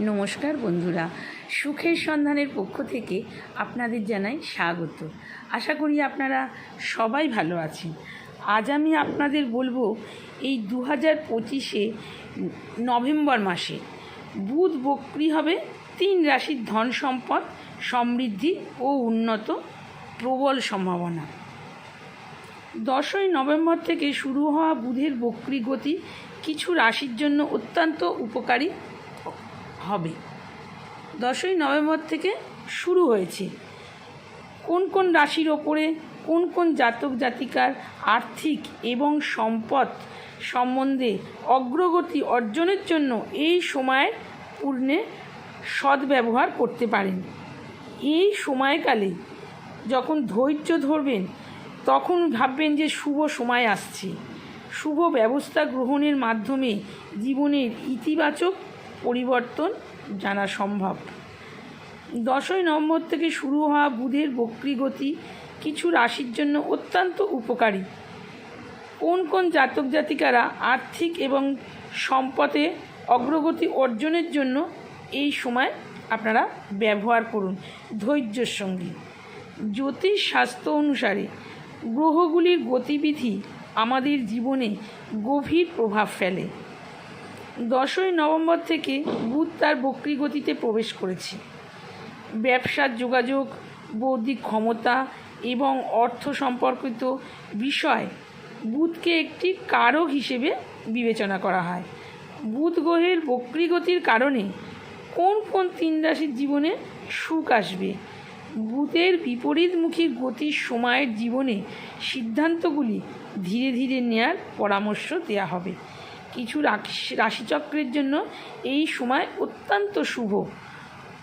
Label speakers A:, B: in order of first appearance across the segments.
A: নমস্কার বন্ধুরা। সুখের সন্ধানের পক্ষ থেকে আপনাদের জানাই স্বাগত। আশা করি আপনারা সবাই ভালো আছেন। আজ আমি আপনাদের বলব এই দু হাজার পঁচিশে নভেম্বর মাসে বুধ বক্রি হবে, তিন রাশির ধন সম্পদ, সমৃদ্ধি ও উন্নত প্রবল সম্ভাবনা। দশই নভেম্বর থেকে শুরু হওয়া বুধের বক্রি গতি কিছু রাশির জন্য অত্যন্ত উপকারী। হবে। দশই নভেম্বর থেকে শুরু হয়েছে। কোন কোন রাশির ওপরে কোন কোন জাতক জাতিকার আর্থিক এবং সম্পদ সম্বন্ধে অগ্রগতি অর্জনের জন্য এই সময়ের পূর্ণে সদ্ব্যবহার করতে পারেন। এই সময়কালে যখন ধৈর্য ধরবেন, তখন ভাববেন যে শুভ সময় আসছে। শুভ ব্যবস্থা গ্রহণের মাধ্যমে জীবনের ইতিবাচক পরিবর্তন জানা সম্ভব। দশই নম্বর থেকে শুরু হওয়া বুধের বক্রিগতি কিছু রাশির জন্য অত্যন্ত উপকারী। কোন কোন জাতক জাতিকারা আর্থিক এবং সম্পদে অগ্রগতি অর্জনের জন্য এই সময় আপনারা ব্যবহার করুন ধৈর্যের সঙ্গে। জ্যোতিষ স্বাস্থ্য অনুসারে গ্রহগুলির গতিবিধি আমাদের জীবনে গভীর প্রভাব ফেলে। দশই নভেম্বর থেকে বুধ তার বক্রি গতিতে প্রবেশ করেছে। ব্যবসার যোগাযোগ, বৌদ্ধিক ক্ষমতা এবং অর্থ সম্পর্কিত বিষয় বুধকে একটি কারক হিসেবে বিবেচনা করা হয়। বুধ গ্রহের বক্রিগতির কারণে কোন কোন তিন রাশির জীবনে সুখ আসবে? বুধের বিপরীতমুখী গতির সময়ের জীবনে সিদ্ধান্তগুলি ধীরে ধীরে নেয়ার পরামর্শ দেওয়া হবে। কিছু রাশি রাশিচক্রের জন্য এই সময় অত্যন্ত শুভ,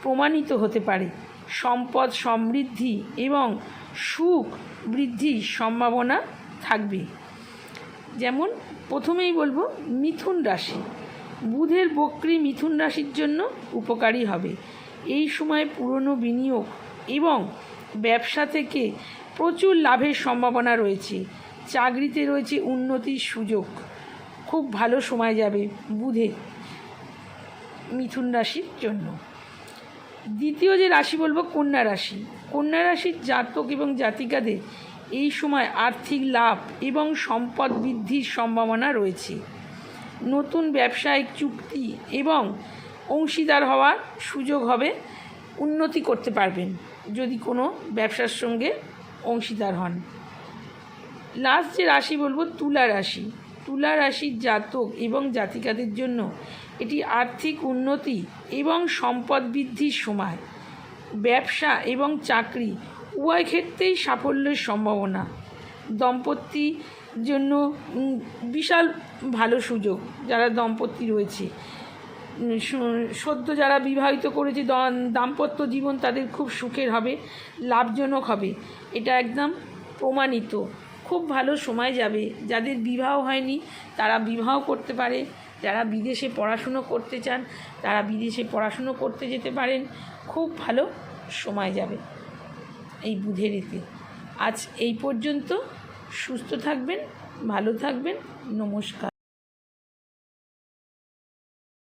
A: প্রমাণিত হতে পারে। সম্পদ সমৃদ্ধি এবং সুখ বৃদ্ধির সম্ভাবনা থাকবে। যেমন, প্রথমেই বলব, মিথুন রাশি। বুধের বক্রি মিথুন রাশির জন্য উপকারী হবে। এই সময় পুরনো বিনিয়োগ এবং ব্যবসা থেকে প্রচুর লাভের সম্ভাবনা রয়েছে। চাকরিতে রয়েছে উন্নতির সুযোগ। খুব ভালো সময় যাবে বুধে মিথুন রাশির জন্য। দ্বিতীয় যে রাশি বলব, কন্যা রাশি। কন্যা রাশির জাতক এবং জাতিকাদের এই সময় আর্থিক লাভ এবং সম্পদ বৃদ্ধির সম্ভাবনা রয়েছে। নতুন ব্যবসায়িক চুক্তি এবং অংশীদার হওয়ার সুযোগ হবে, উন্নতি করতে পারবেন যদি কোনো ব্যবসার সঙ্গে অংশীদার হন। লাস্ট যে রাশি বলব, তুলা রাশি। তুলা রাশির জাতক এবং জাতিকাদের জন্য এটি আর্থিক উন্নতি এবং সম্পদ বৃদ্ধির সময়। ব্যবসা এবং চাকরি উভয় ক্ষেত্রেই সাফল্যের সম্ভাবনা। দম্পতি জন্য বিশাল ভালো সুযোগ যারা দম্পতি রয়েছে। সদ্য যারা বিবাহিত করেছে দাম্পত্য জীবন তাদের খুব সুখের হবে, লাভজনক হবে। এটা একদম প্রমাণিত। খুব ভালো সময় যাবে। যাদের বিবাহ হয়নি, তারা বিবাহ করতে পারে। যারা বিদেশে পড়াশুনো করতে চান, তারা বিদেশে পড়াশুনো করতে যেতে পারেন। খুব ভালো সময় যাবে এই বুধের এতে। আজ এই পর্যন্ত সুস্থ থাকবেন, ভালো থাকবেন, নমস্কার।